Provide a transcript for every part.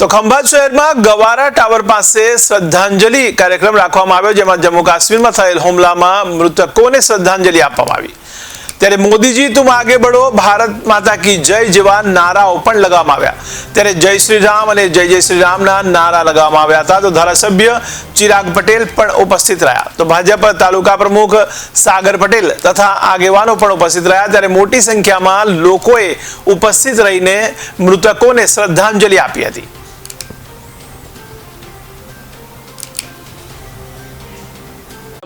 તો ખંભાત શહેરમાં ગવારા ટાવર પાસે શ્રદ્ધાંજલિ કાર્યક્રમ રાખવામાં આવ્યો, જેમાં જમ્મુ કાશ્મીરમાં થયેલ હુમલામાં મૃતકોને શ્રદ્ધાંજલિ આપવામાં આવી. ત્યારે મોદીજી, તું આગે બળો ભારત માતા કી જય જેવા નારાઓ પણ લગાવવામાં આવ્યા. ત્યારે જય શ્રી રામ અને જય જય શ્રી રામના નારા લગાવવામાં આવ્યા હતા. તો ધારાસભ્ય ચિરાગ પટેલ પણ ઉપસ્થિત રહ્યા. તો ભાજપ તાલુકા પ્રમુખ સાગર પટેલ તથા આગેવાનો પણ ઉપસ્થિત રહ્યા. ત્યારે મોટી સંખ્યામાં લોકોએ ઉપસ્થિત રહીને મૃતકોને શ્રદ્ધાંજલિ આપી હતી.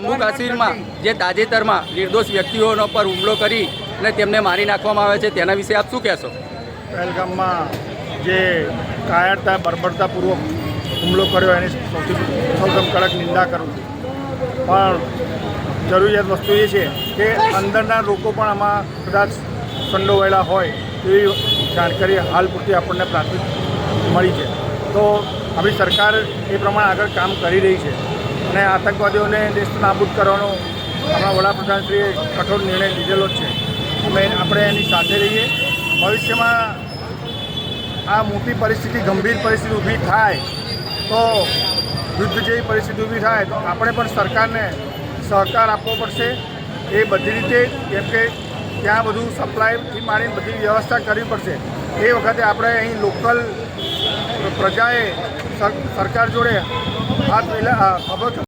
જમ્મુ કાશ્મીરમાં જે તાજેતરમાં નિર્દોષ વ્યક્તિઓનો પર હુમલો કરી અને તેમને મારી નાખવામાં આવે છે, તેના વિશે આપ શું કહેશો? પહેલગામમાં જે કાયરતા, બર્બરતાપૂર્વક હુમલો કર્યો, એની સૌથી સૌથી કડક નિંદા કરું છું. પણ જરૂરિયાત વસ્તુ એ છે કે અંદરના લોકો પણ આમાં કદાચ સંડોવાયેલા હોય એવી જાણકારી હાલ પૂરતી આપણને પ્રાથમિક મળી છે. તો આપણી સરકાર એ પ્રમાણે આગળ કામ કરી રહી છે. અને આતંકવાદીઓને દેશ નાબૂદ કરવાનો આપણા વડાપ્રધાનશ્રીએ કઠોર નિર્ણય લીધેલો છે. અમે આપણે એની સાથે રહીએ. ભવિષ્યમાં આ મોટી પરિસ્થિતિ, ગંભીર પરિસ્થિતિ ઊભી થાય તો યુદ્ધ જેવી પરિસ્થિતિ ઊભી થાય તો આપણે પણ સરકારને સહકાર આપવો પડશે. એ બધી રીતે કેમ કે ત્યાં બધું સપ્લાયથી માંડીને બધી વ્યવસ્થા કરવી પડશે. એ વખતે આપણે અહીં લોકલ પ્રજાએ સરકાર જોડે هات لي لا خبطها